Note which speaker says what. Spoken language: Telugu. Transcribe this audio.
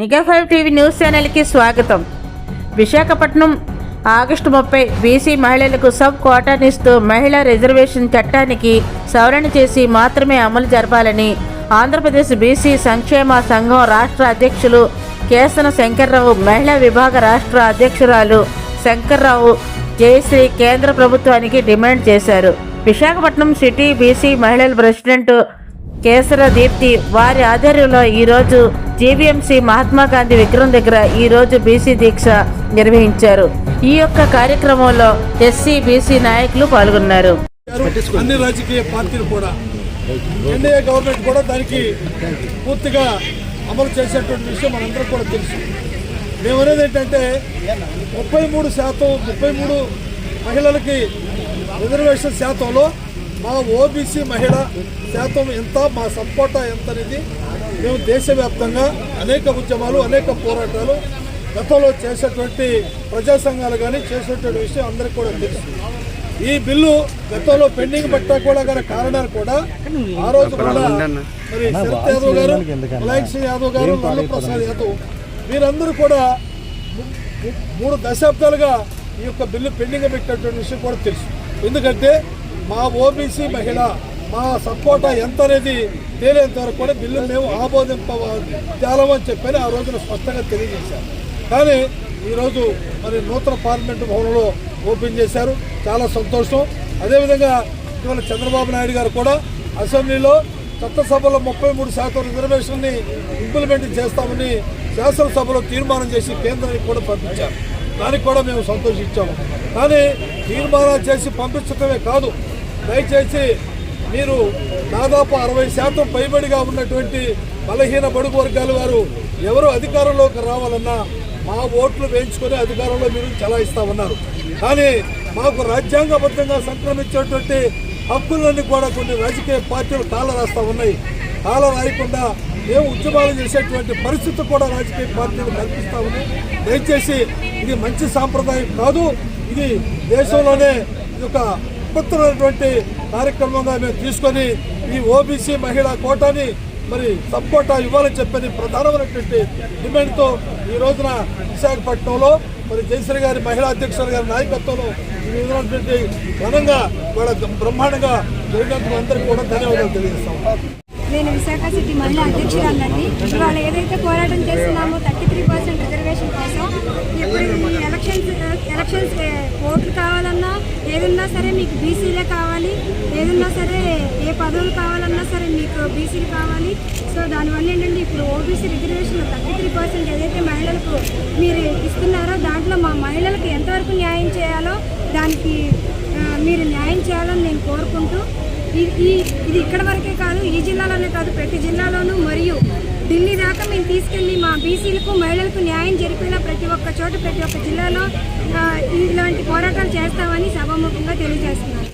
Speaker 1: నిఘా ఫైవ్ టీవీ న్యూస్ ఛానల్కి స్వాగతం. విశాఖపట్నం ఆగస్టు ముప్పై బీసీ మహిళలకు సబ్ కోటానిస్తూ మహిళా రిజర్వేషన్ చట్టానికి సవరణ చేసి మాత్రమే అమలు జరపాలని ఆంధ్రప్రదేశ్ బీసీ సంక్షేమ సంఘం రాష్ట్ర అధ్యక్షులు కేసన శంకర్రావు మహిళా విభాగ రాష్ట్ర అధ్యక్షురాలు శంకర్రావు జయశ్రీ కేంద్ర ప్రభుత్వానికి డిమాండ్ చేశారు. విశాఖపట్నం సిటీ బీసీ మహిళల ప్రెసిడెంట్ కేసర దీప్తి వారి ఆధ్వర్యంలో ఈరోజు జేవీఎంసీ మహాత్మా గాంధీ విగ్రహం దగ్గర ఈరోజు బీసీ దీక్ష నిర్వహించారు. ఈ యొక్క కార్యక్రమంలో ఎస్సీ బీసీ నాయకులు పాల్గొన్నారు.
Speaker 2: అన్ని రాజకీయ పార్టీలు కూడా ఎన్డీఏ గవర్నమెంట్ కూడా దానికి పూర్తిగా అమలు చేసేటువంటి విషయం మనందరం కూడా తెలుసు. మేమనేది ఏంటంటే ముప్పై మూడు శాతం ముప్పై మూడు మహిళలకి రిజర్వేషన్ శాతంలో మా ఓబీసీ మహిళ శాతం ఎంత మా సపోటా ఎంత అనేది మేము దేశవ్యాప్తంగా అనేక ఉద్యమాలు అనేక పోరాటాలు గతంలో చేసేటువంటి ప్రజా సంఘాలు కానీ చేసేటువంటి విషయం అందరికీ కూడా తెలుసు. ఈ బిల్లు గతంలో పెండింగ్ పెట్టా కూడా గల కారణాలు కూడా ఆ రోజు కూడా మరి శరత్ యాదవ్ గారు ములాయం సింగ్ యాదవ్ గారు లాలూ ప్రసాద్ యాదవ్ వీరందరూ కూడా మూడు దశాబ్దాలుగా ఈ యొక్క బిల్లు పెండింగ్ పెట్టినటువంటి విషయం కూడా తెలుసు. ఎందుకంటే మా ఓబీసీ మహిళ మా సపోటా ఎంత అనేది తేలేంత వరకు కూడా బిల్లు మేము ఆమోదింప చెప్పని ఆ రోజున స్పష్టంగా తెలియజేశారు. కానీ ఈరోజు మరి నూతన పార్లమెంటు భవనంలో ఓపెన్ చేశారు. చాలా సంతోషం. అదేవిధంగా ఇటీవల చంద్రబాబు నాయుడు గారు కూడా అసెంబ్లీలో చట్టసభలో ముప్పై మూడు శాతం రిజర్వేషన్ని ఇంప్లిమెంట్ చేస్తామని శాసనసభలో తీర్మానం చేసి కేంద్రానికి కూడా పంపించారు. దానికి కూడా మేము సంతోషించాము. కానీ తీర్మానాలు చేసి పంపించడమే కాదు దయచేసి మీరు దాదాపు అరవై శాతం పైబడిగా ఉన్నటువంటి బలహీన బడుగు వర్గాల వారు ఎవరు అధికారంలోకి రావాలన్నా మా ఓట్లు వేయించుకొని అధికారంలో మీరు చలాయిస్తా ఉన్నారు. కానీ మాకు రాజ్యాంగబద్ధంగా సంక్రమించేటువంటి హక్కులన్నీ కూడా కొన్ని రాజకీయ పార్టీలు తాళ రాస్తా ఉన్నాయి. తాళ రాయకుండా మేము ఉద్యమాలు చేసేటువంటి పరిస్థితి కూడా రాజకీయ పార్టీలు కల్పిస్తా ఉన్నాయి దయచేసి ఇది మంచి సాంప్రదాయం కాదు. ఇది దేశంలోనే ఇది ఒక అద్భుతమైనటువంటి కార్యక్రమంగా మేము తీసుకొని ఈ ఓబీసీ మహిళా కోటాని మరి సపోటా ఇవ్వాలని చెప్పని ప్రధానమైనటువంటి డిమాండ్తో ఈ రోజున విశాఖపట్నంలో మరి జయశ్రీ గారి మహిళా అధ్యక్షుల గారి నాయకత్వంలో ఈ విధమైనటువంటి ఘనంగా వాళ్ళ బ్రహ్మాండంగా జరిగినందుకు అందరికీ కూడా ధన్యవాదాలు తెలియజేస్తాం
Speaker 3: నేను విశాఖ సిటీ మహిళా అధ్యక్షురాలండి ఇవాళ ఏదైతే పోరాటం చేస్తున్నామో థర్టీ త్రీ పర్సెంట్ రిజర్వేషన్ కోసం ఇప్పుడు ఈ ఎలక్షన్స్ ఓట్లు కావాలన్నా ఏదన్నా సరే మీకు బీసీలే కావాలి. ఏదన్నా సరే ఏ పదవులు కావాలన్నా సరే మీకు బీసీలు కావాలి. సో దానివల్ల ఏంటంటే ఇప్పుడు OBC reservation thirty three percent ఏదైతే మహిళలకు మీరు ఇస్తున్నారో దాంట్లో మా మహిళలకు ఎంతవరకు న్యాయం చేయాలో దానికి మీరు న్యాయం చేయాలని నేను కోరుకుంటూ ఈ- ఈ ఇది ఇక్కడ వరకే కాదు ఈ జిల్లాలోనే కాదు ప్రతి జిల్లాలోనూ మరియు ఢిల్లీ దాకా మేము తీసుకెళ్ళి మా బీసీలకు మహిళలకు న్యాయం జరిపేలా ప్రతి ఒక్క చోట ప్రతి ఒక్క జిల్లాలో ఇలాంటి పోరాటాలు చేస్తామని సభాముఖంగా తెలియజేస్తున్నారు.